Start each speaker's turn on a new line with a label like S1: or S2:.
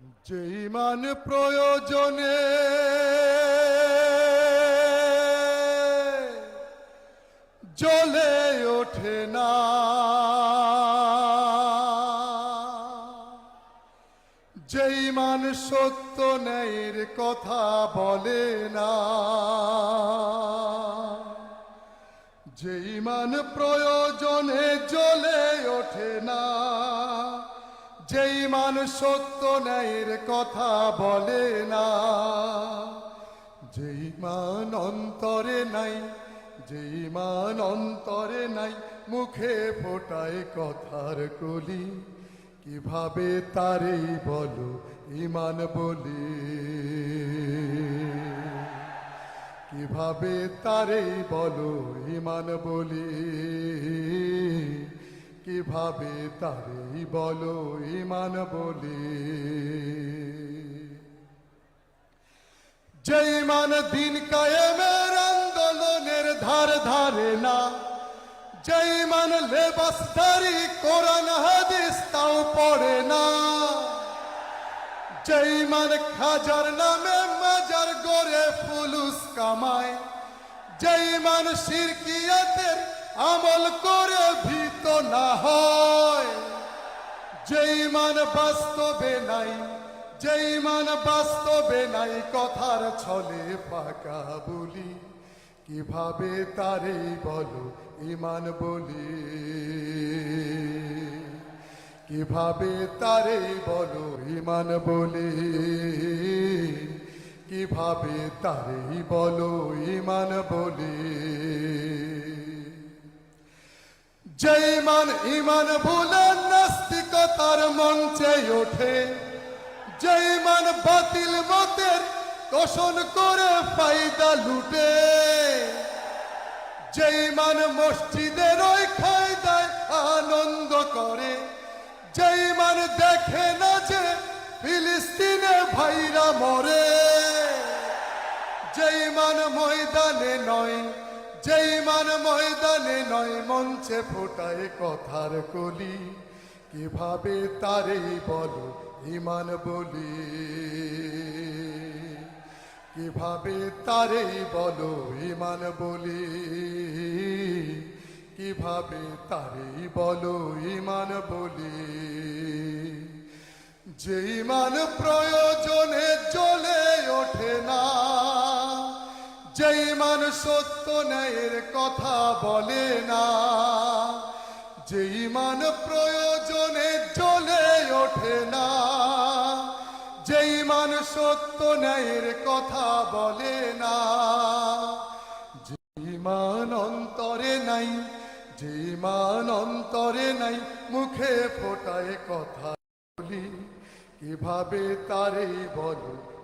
S1: যেই মান প্রয়োজনে জ্বলে ওঠে না। যেই মান সত্য ন্যায়ের কথা বলে না। যেই মান প্রয়োজনে জ্বলে ওঠে যেই মান সত্য ন্যায়ের কথা বলে না, যেই মান অন্তরে নাই, যেই মান অন্তরে নাই, মুখে ফোটায় কথার কলি, কীভাবে তারেই বলো ইমান বলি? কীভাবে তারেই বলো ইমান বলি? কীভাবে তারেই বলো ইমান বলে? যেই মান দিন কায়েমের আন্দোলনের ধার ধারে না যেই মান লেবাসধারী কোরআন, হাদিস তাও পড়ে না। যেই মান খাজার নামে মাজার গড়ে ফুলুস কামায় যেই মান শিরকিয়াতের আমল করে ভীত না হয়। যেই মান বাস্তবে নাই, যেই মান বাস্তবে নাই, কথার ছলে পাকা বলি। কীভাবে তারে বলো ইমান বলি? কীভাবে তারে বলো ইমান বলি? কীভাবে তারে বলো ইমান বলি? যেই মান ইমান ভুলে নাস্তিকতার মঞ্চে ওঠে মান বাতিল মতের তোষণ করে ফায়দা লুটে মান মসজিদের ওই খায়দায় আনন্দ করে মান দেখে না যে ফিলিস্তিনে ভাইরা মরে মান ময়দানে নয় যেই মান ময়দানে নয় মঞ্চে ফোটায় কথার কলি, কীভাবে তারে বলো ইমান বলি? কীভাবে তারে বলো ইমান বলি? কীভাবে তারে বলো ইমান বলি? যেই মান প্রয়োজনে যেই মান সত্য ন্যায়ের কথা বলে না, যেই মান প্রয়োজনে চলে ওঠে না, যেই মান সত্য ন্যায়ের কথা বলে না, যেই মান অন্তরে নাই, যেই মান অন্তরে নাই, মুখে ফোটায় কথা বলি, কীভাবে তারে বলো?